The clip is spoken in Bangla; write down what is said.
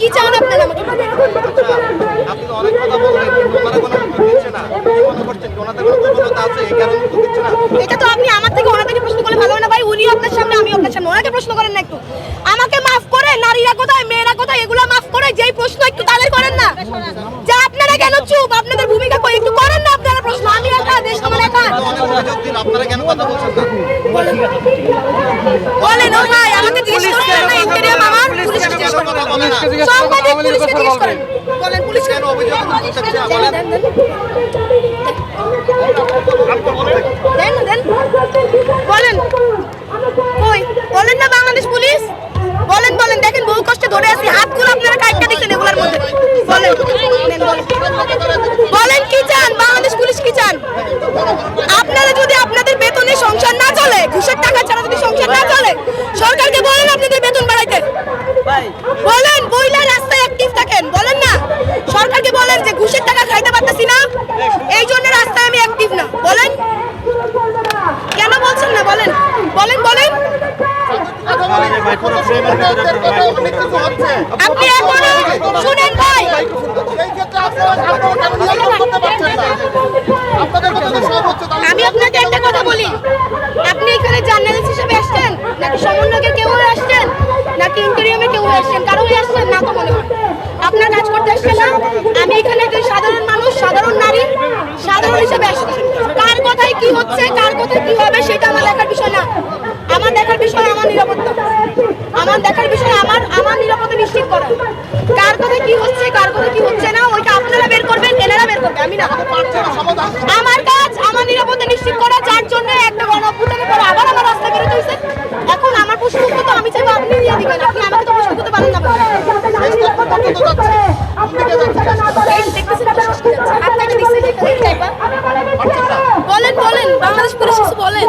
কি চান আপনারা আমাকে আপনি তো অনেক কথা বললেন ওনারা কোনো উত্তর দিচ্ছে না। কি মনে করছেন ওনাদের কোনো দুর্বলতা আছে? এই কারণে উত্তর দিচ্ছে না? এটা তো আপনি আমার থেকে ওনাদেরকে প্রশ্ন করলে ভালো না ভাই। উনি আপনার সামনে আমি আপনার সামনে। ওনাকে প্রশ্ন করেন না একটু। আমাকে মাফ করে নারীরা কোথায় মেয়েরা কোথায় এগুলো মাফ করে যেই প্রশ্ন একটু তাদের করেন না। যে আপনারা কেন চুপ? আপনাদের ভূমিকা কই? একটু করেন না আপনারা প্রশ্ন। আমি একা দেশ আমার একা। তো অনেক অভিযোগ দিন আপনারা কেন কথা বলছেন না? বলেন ও ভাই আমাকে জিজ্ঞেস করেন না ইন্টারিয়াম আমার পুলিশকে জিজ্ঞেস করেন কথা বলে না সাংবাদিক পুলিশকে জিজ্ঞেস করেন বলেন পুলিশকে কেন অভিযোগ করতে চাচ্ছেন না বলেন দেন দেন দেন দেন বলেন কই বলেন না বাংলাদেশ পুলিশ বলেন বলেন দেখেন বহু কষ্টে ধরে আছি হাতগুলো আপনারা কাটতে দিচ্ছেন এগুলোর মধ্যে বলেন নেন, বলেন। বলেন কি চান বাংলাদেশ পুলিশ কি চান আপনারা যদি আপনাদের বেতনে সংসার না চলে ঘুষের টাকা ছাড়া যদি সংসার না চলে সরকারকে বলেন আপনাদের বেতন বাড়াইতে বলেন বইলা রাস্তায় অ্যাক্টিভ থাকেন বলেন না সরকারকে বলেন যে ঘুষের টাকা খাইতে পারতেছি না এই জন্য রাস্তায় আমি অ্যাক্টিভ না বলেন কেন বলছেন না বলেন বলেন বলেন আপনি এখনও শুনেন ভাই। আমি আপনাকে একটা কথা বলি। আপনি এখানে জার্নালিস্ট হিসেবে আসছেন? নাকি সমন্বয়কের কেউ আসছেন? নাকি ইন্টেরিয়ামে কেউ আসছেন? কারও আসছেন না তো মনে হয়। আপনার কাজ করতে আসছেন না? আমি এখানে একজন সাধারণ মানুষ সাধারণ নারী সাধারণ হিসেবে আসছি। কার কথায় কি হচ্ছে কার কথায় কি হবে সেটা আমার দেখার বিষয় না আমার দেখার বিষয় আমার নিরাপত্তা আমার দেখার বিষয় আমার আমার নিরাপত্তা নিশ্চিত করা কার কথায় কি হচ্ছে, কার কথায় কি হচ্ছে না, ওইটা আপনারা বের করবেন, এনারা বের করবে, আমি না। আমার কাজ, আমার নিরাপত্তা নিশ্চিত করা, যার জন্য একটা গণঅভ্যুত্থানের পরে আবার আমার রাস্তা বেরোতে হয়েছে। এখন আমার প্রশ্ন তো আমি চাইব, আপনি দিয়ে দিবেন, আপনি আমাকে তো প্রশ্ন করতে পারেন না। বলেন বলেন, বাংলাদেশ পুলিশ বলেন?